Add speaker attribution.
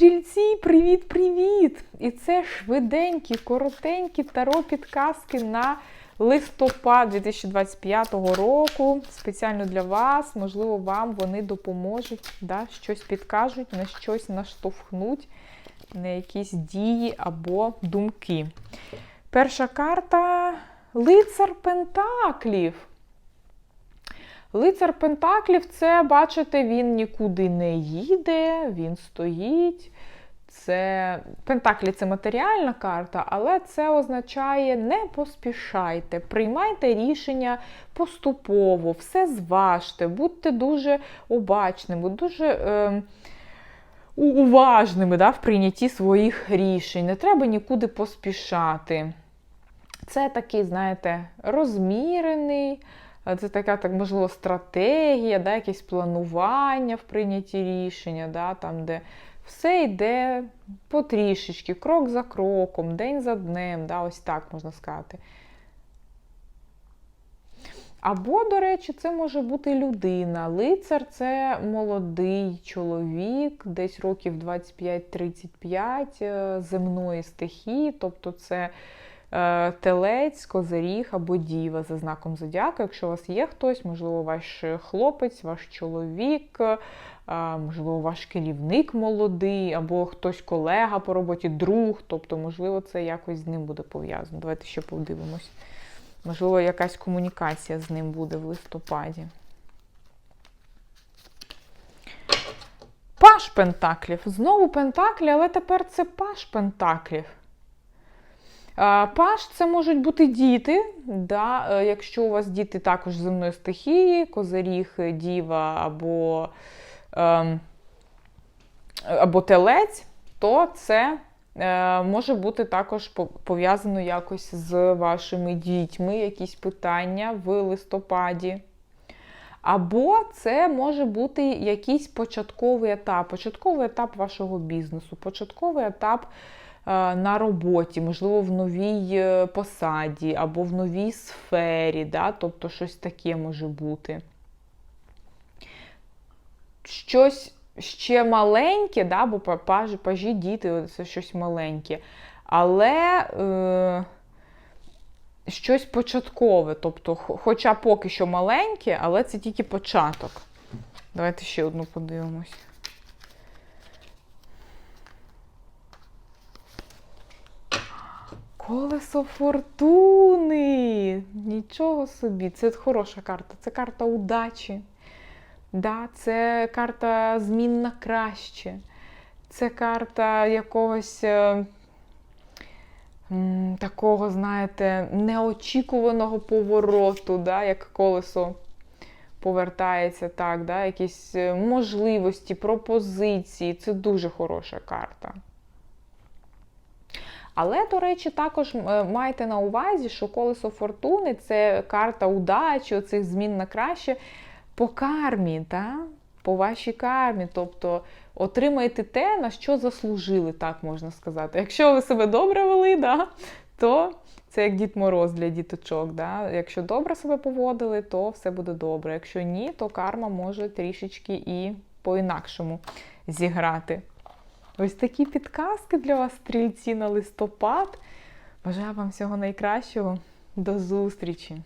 Speaker 1: Стрільці, привіт-привіт! І це швиденькі, коротенькі таро підказки на листопад 2025 року. Спеціально для вас. Можливо, вам вони допоможуть, да, щось підкажуть, на щось наштовхнуть, на якісь дії або думки. Перша карта лицар Пентаклів. Лицар Пентаклів це, бачите, він нікуди не їде, він стоїть. Це Пентаклі це матеріальна карта, але це означає не поспішайте, приймайте рішення поступово, все зважте, будьте дуже обачними, дуже е, уважними да, в прийнятті своїх рішень. Не треба нікуди поспішати. Це такий, знаєте, розмірений. Це така, так, можливо, стратегія, да, якесь планування в прийнятті рішення, да, там, де все йде потрішечки, крок за кроком, день за днем, да, ось так можна сказати. Або, до речі, це може бути людина. Лицар це молодий чоловік, десь років 25-35 земної стихії, тобто це телець, козиріг або діва за знаком зодіака. Якщо у вас є хтось, можливо, ваш хлопець, ваш чоловік, можливо, ваш керівник молодий, або хтось колега по роботі, друг, тобто, можливо, це якось з ним буде пов'язано. Давайте ще подивимось. Можливо, якась комунікація з ним буде в листопаді. Паш Пентаклів. Знову Пентаклі, але тепер це Паш Пентаклів. Паш це можуть бути діти. Да? Якщо у вас діти також земної стихії, козиріг, діва або ем, або телець, то це е, може бути також пов'язано якось з вашими дітьми, якісь питання в листопаді. Або це може бути якийсь початковий етап, початковий етап вашого бізнесу, початковий етап на роботі, можливо, в новій посаді або в новій сфері, да? тобто щось таке може бути. Щось ще маленьке, да? бо пажі, пажі діти це щось маленьке. Але е, щось початкове, тобто, хоча поки що маленьке, але це тільки початок. Давайте ще одну подивимось. Колесо фортуни! Нічого собі, це хороша карта, це карта удачі. Да, Це карта змін на краще. Це карта якогось е, м, такого, знаєте, неочікуваного повороту, да, як колесо повертається, так, да, якісь е, можливості, пропозиції. Це дуже хороша карта. Але, до речі, також е, майте на увазі, що колесо фортуни це карта удачі, оцих змін на краще по кармі, та? по вашій кармі. Тобто отримаєте те, на що заслужили, так можна сказати. Якщо ви себе добре вели, да, то це як Дід Мороз для діточок. Да? Якщо добре себе поводили, то все буде добре. Якщо ні, то карма може трішечки і по-інакшому зіграти. Ось такі підказки для вас, стрільці, на листопад. Бажаю вам всього найкращого. До зустрічі!